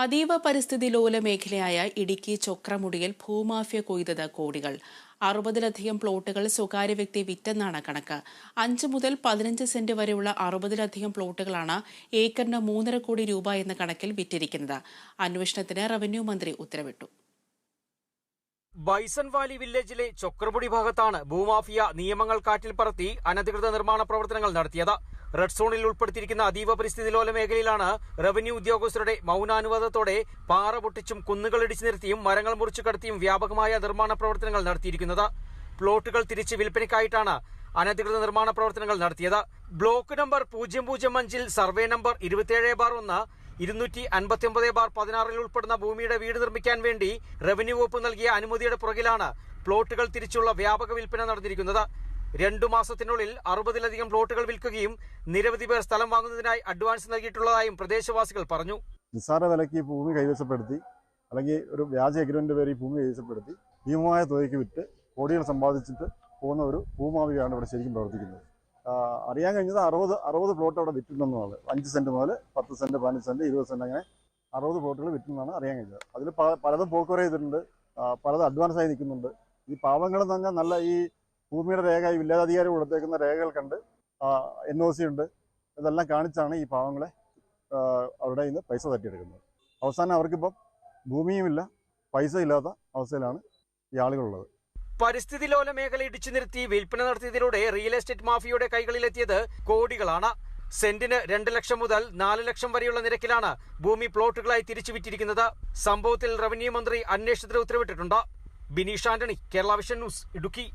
അതീവ പരിസ്ഥിതി ലോല മേഖലയായ ഇടുക്കി ചൊക്രമുടിയിൽ ഭൂമാഫിയ കൊയ്തത് കോടികൾ. അറുപതിലധികം പ്ലോട്ടുകൾ സ്വകാര്യ വ്യക്തി വിറ്റെന്നാണ് കണക്ക്. അഞ്ച് മുതൽ പതിനഞ്ച് സെന്റ് വരെയുള്ള അറുപതിലധികം പ്ലോട്ടുകളാണ് ഏക്കറിന് മൂന്നര കോടി രൂപ എന്ന കണക്കിൽ വിറ്റിരിക്കുന്നത്. അന്വേഷണത്തിന് റവന്യൂ മന്ത്രി ഉത്തരവിട്ടു. ബൈസൺ വാലി വില്ലേജിലെ ചൊക്രമുടി ഭാഗത്താണ് ഭൂമാഫിയ നിയമങ്ങൾ കാറ്റിൽ പറത്തി അനധികൃത നിർമ്മാണ പ്രവർത്തനങ്ങൾ നടത്തിയത്. റെഡ് സോണിൽ ഉൾപ്പെടുത്തിയിരിക്കുന്ന അതീവ പരിസ്ഥിതി ലോല മേഖലയിലാണ് റവന്യൂ ഉദ്യോഗസ്ഥരുടെ മൗനാനുവാദത്തോടെ പാറ പൊട്ടിച്ചും കുന്നുകൾ ഇടിച്ചു നിർത്തിയും മരങ്ങൾ മുറിച്ചു കടത്തിയും വ്യാപകമായ നിർമ്മാണ പ്രവർത്തനങ്ങൾ നടത്തിയിരിക്കുന്നത്. പ്ലോട്ടുകൾ തിരിച്ച് വിൽപ്പനയ്ക്കായിട്ടാണ് അനധികൃത നിർമ്മാണ പ്രവർത്തനങ്ങൾ നടത്തിയത്. ബ്ലോക്ക് നമ്പർ പൂജ്യം പൂജ്യം അഞ്ചിൽ സർവേ നമ്പർ ഇരുപത്തിയേഴ് ബാർ ഒന്ന് ഇരുന്നൂറ്റി അൻപത്തി ഒമ്പത് ബാർ പതിനാറിൽ ഉൾപ്പെടുന്ന ഭൂമിയുടെ വീട് നിർമ്മിക്കാൻ വേണ്ടി റവന്യൂ വകുപ്പ് നൽകിയ അനുമതിയുടെ പുറകിലാണ് പ്ലോട്ടുകൾ തിരിച്ചുള്ള വ്യാപക വിൽപ്പന നടന്നിരിക്കുന്നത്. രണ്ടു മാസത്തിനുള്ളിൽ അറുപതിലധികം പ്ലോട്ടുകൾ വിൽക്കുകയും നിരവധി പേർ സ്ഥലം വാങ്ങുന്നതിനായി അഡ്വാൻസ് നൽകിയിട്ടുള്ളതായും പ്രദേശവാസികൾ പറഞ്ഞു. നിസ്സാര വിലയ്ക്ക് ഭൂമി കൈവശപ്പെടുത്തി അല്ലെങ്കിൽ ഒരു വ്യാജ എഗ്രിമെന്റ് പേര് ഈ ഭൂമി കൈവശപ്പെടുത്തി ഭീമമായ തുകയ്ക്ക് വിറ്റ് കോടികൾ സമ്പാദിച്ചിട്ട് പോകുന്ന ഒരു ഭൂമാവിയാണ് ഇവിടെ ശരിക്കും പ്രവർത്തിക്കുന്നത്. അറിയാൻ കഴിഞ്ഞത് അറുപത് അറുപത് പ്ലോട്ട് അവിടെ വിറ്റിട്ടുണ്ടെന്നാണ്. അഞ്ച് സെന്റ് മുതൽ പത്ത് സെന്റ് പതിനഞ്ച് സെന്റ് ഇരുപത് സെന്റ് അങ്ങനെ അറുപത് പ്ലോട്ടുകൾ വിറ്റുന്നതാണ് അറിയാൻ കഴിഞ്ഞത്. അതിൽ പലതും പോക്കുവര ചെയ്തിട്ടുണ്ട്. പലതും അഡ്വാൻസ് ആയി നിൽക്കുന്നുണ്ട്. ഈ പാവങ്ങൾ എന്ന് പറഞ്ഞാൽ നല്ല ഈ ഭൂമിയുടെ രേഖ ഈ വില്ലേജാധികാരി കൊടുത്തേക്കുന്ന രേഖകൾ കണ്ട് എൻ ഒ സി ഉണ്ട്. ഇതെല്ലാം കാണിച്ചാണ് ഈ പാവങ്ങളെ അവരുടെ ഇന്ന് പൈസ തട്ടിയെടുക്കുന്നത്. അവസാനം അവർക്കിപ്പം ഭൂമിയുമില്ല പൈസ ഇല്ലാത്ത അവസ്ഥയിലാണ് ഈ ആളുകളുള്ളത്. പരിസ്ഥിതി ലോല മേഖല ഇടിച്ചു നിർത്തി വിൽപ്പന നടത്തിയതിലൂടെ റിയൽ എസ്റ്റേറ്റ് മാഫിയയുടെ കൈകളിലെത്തിയത് കോടികളാണ്. സെന്റിന് രണ്ട് ലക്ഷം മുതൽ നാല് ലക്ഷം വരെയുള്ള നിരക്കിലാണ് ഭൂമി പ്ലോട്ടുകളായി തിരിച്ചു വിറ്റിരിക്കുന്നത് സംഭവത്തിൽ റവന്യൂ മന്ത്രി അന്വേഷണത്തിന് ഉത്തരവിട്ടിട്ടുണ്ട്. Bineesh Antony Kerala vision news Idukki.